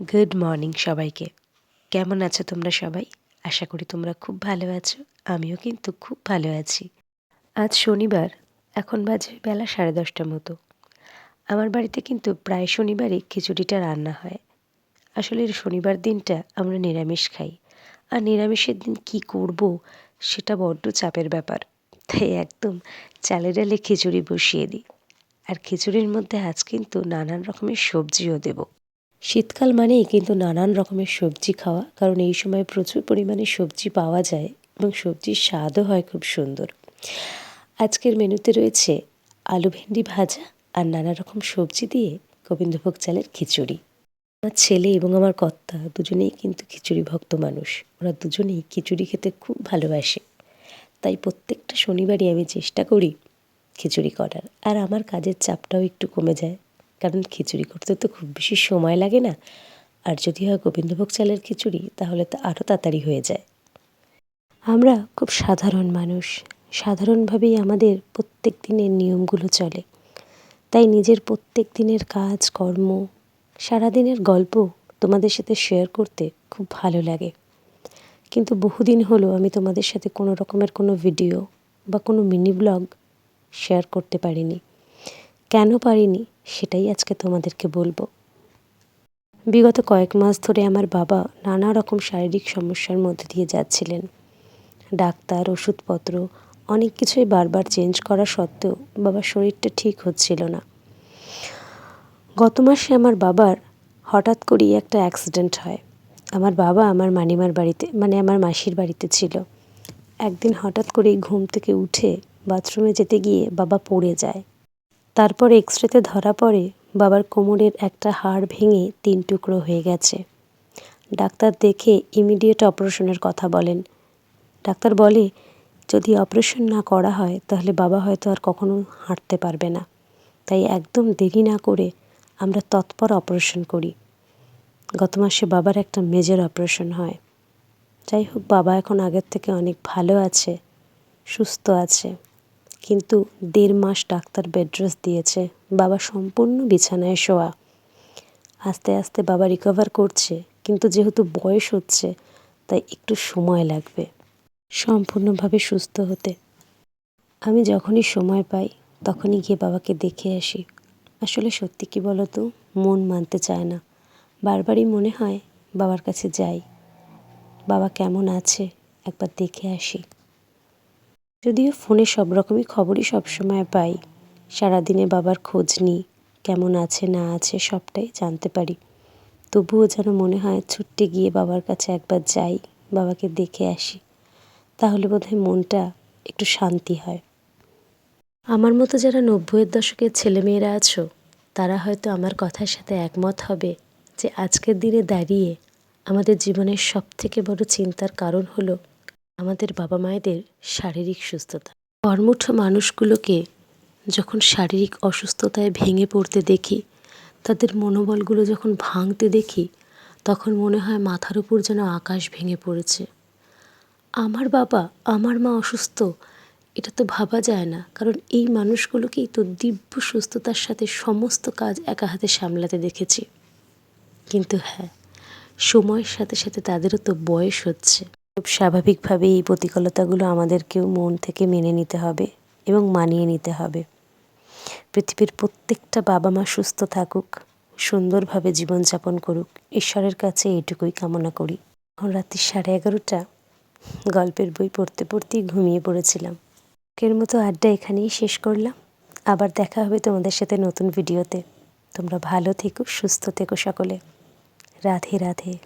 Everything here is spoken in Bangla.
গুড মর্নিং সবাইকে। কেমন আছো তোমরা সবাই? আশা করি তোমরা খুব ভালো আছো, আমিও কিন্তু খুব ভালো আছি। আজ শনিবার, এখন বাজে বেলা সাড়ে দশটার মতো। আমার বাড়িতে কিন্তু প্রায় শনিবারই খিচুড়িটা রান্না হয়। আসলে শনিবার দিনটা আমরা নিরামিষ খাই। আর নিরামিষের দিন কি করব, সেটা বড্ড চাপের ব্যাপার। তাই একদম চালে ডালে খিচুড়ি বসিয়ে দিই। আর খিচুড়ির মধ্যে আজ কিন্তু নানান রকমের সবজিও দেবো। শীতকাল মানেই কিন্তু নানান রকমের সবজি খাওয়া, কারণ এই সময় প্রচুর পরিমাণে সবজি পাওয়া যায় এবং সবজির স্বাদও হয় খুব সুন্দর। আজকের মেনুতে রয়েছে আলু ভেন্ডি ভাজা আর নানা রকম সবজি দিয়ে গোবিন্দভোগ চালের খিচুড়ি। আমার ছেলে এবং আমার কর্তা দুজনেই কিন্তু খিচুড়ি ভক্ত মানুষ। ওরা দুজনেই খিচুড়ি খেতে খুব ভালোবাসে। তাই প্রত্যেকটা শনিবারই আমি চেষ্টা করি খিচুড়ি করার। আর আমার কাজের চাপটাও একটু কমে যায়। কারণ খিচুড়ি করতে তো খুব বেশি সময় লাগে না। আর যদি হয় গোবিন্দভোগ চালের খিচুড়ি, তাহলে তো আরও তাড়াতাড়ি হয়ে যায়। আমরা খুব সাধারণ মানুষ। সাধারণভাবেই আমাদের প্রত্যেক দিনের নিয়মগুলো চলে। তাই নিজের প্রত্যেক দিনের কাজ, কর্ম, সারাদিনের গল্প তোমাদের সাথে শেয়ার করতে খুব ভালো লাগে। কিন্তু বহুদিন হলো আমি তোমাদের সাথে কোনো রকমের কোনো ভিডিও বা কোনো মিনি ব্লগ শেয়ার করতে পারিনি। কেন পারিনি সেটাই আজকে তোমাদেরকে বলব। বিগত কয়েক মাস ধরে আমার বাবা নানা রকম শারীরিক সমস্যার মধ্যে দিয়ে যাচ্ছিলেন। ডাক্তার, ওষুধপত্র, অনেক কিছুই বারবার চেঞ্জ করা সত্ত্বেও বাবার শরীরটা ঠিক হচ্ছিল না। গত মাসে আমার বাবার হঠাৎ করেই একটা অ্যাক্সিডেন্ট হয়। আমার বাবা আমার মানিমার বাড়িতে মানে আমার মাসির বাড়িতে ছিল। একদিন হঠাৎ করেই ঘুম থেকে উঠে বাথরুমে যেতে গিয়ে বাবা পড়ে যায়। তারপর এক্স রেতে ধরা পড়ে বাবার কোমরের একটা হাড় ভেঙে তিন টুকরো হয়ে গেছে। ডাক্তার দেখে ইমিডিয়েট অপারেশনের কথা বলেন। ডাক্তার বলে, যদি অপারেশন না করা হয়, তাহলে বাবা হয়তো আর কখনো হাঁটতে পারবে না। তাই একদম দেরি না করে আমরা তৎপর অপারেশন করি। গত মাসে বাবার একটা মেজর অপারেশন হয়। যাই হোক, বাবা এখন আগের থেকে অনেক ভালো আছে, সুস্থ আছে। কিন্তু দেড় মাস ডাক্তার বেড রেস্ট দিয়েছে, বাবা সম্পূর্ণ বিছানায় শোয়া। আস্তে আস্তে বাবা রিকভার করছে, কিন্তু যেহেতু বয়স হচ্ছে, তাই একটু সময় লাগবে। সম্পূর্ণভাবে সুস্থ হতে। আমি যখনই সময় পাই, তখনই গিয়ে বাবাকে দেখে আসি। আসলে সত্যি কি বলো তো মন মানতে চায় না। বারবারই মনে হয়, বাবার কাছে যাই। বাবা কেমন আছে, একবার দেখে আসি। যদিও ফোনে সব রকমই খবরই সবসময় পাই। সারাদিনে বাবার খোঁজ নিই, কেমন আছে, না আছে সবটাই জানতে পারি। তবুও যেন মনে হয় ছুট্টে গিয়ে বাবার কাছে একবার যাই, বাবাকে দেখে আসি। তাহলে বোধহয় মনটা একটু শান্তি হয়। আমার মতো যারা নব্বইয়ের দশকের ছেলেমেয়েরা আছো, তারা হয়তো আমার কথার সাথে একমত হবে যে আজকের দিনে দাঁড়িয়ে আমাদের জীবনের সবথেকে বড় চিন্তার কারণ হলো আমাদের বাবা মায়েদের শারীরিক সুস্থতা। কর্মঠ মানুষগুলোকে যখন শারীরিক অসুস্থতায় ভেঙে পড়তে দেখি, তাদের মনোবলগুলো যখন ভাঙতে দেখি, তখন মনে হয় মাথার উপর যেন আকাশ ভেঙে পড়েছে। আমার বাবা, আমার মা অসুস্থ, এটা তো ভাবা যায় না। কারণ এই মানুষগুলোকেই তো দিব্য সুস্থতার সাথে সমস্ত কাজ একা হাতে সামলাতে দেখেছি। কিন্তু হ্যাঁ সময়ের সাথে সাথে তাদেরও তো বয়স হচ্ছে। খুব স্বাভাবিকভাবে এই প্রতিকূলতাগুলো আমাদেরকেও মন থেকে মেনে নিতে হবে এবং মানিয়ে নিতে হবে। পৃথিবীর প্রত্যেকটা বাবা মা সুস্থ থাকুক, সুন্দরভাবে জীবনযাপন করুক, ঈশ্বরের কাছে এটুকুই কামনা করি। এখন রাত্রি সাড়ে এগারোটা, গল্পের বই পড়তে পড়তেই ঘুমিয়ে পড়েছিলাম। এর মতো আড্ডা এখানেই শেষ করলাম। আবার দেখা হবে তোমাদের সাথে নতুন ভিডিওতে। তোমরা ভালো থেকো, সুস্থ থেকো সকলে। রাধে রাধে।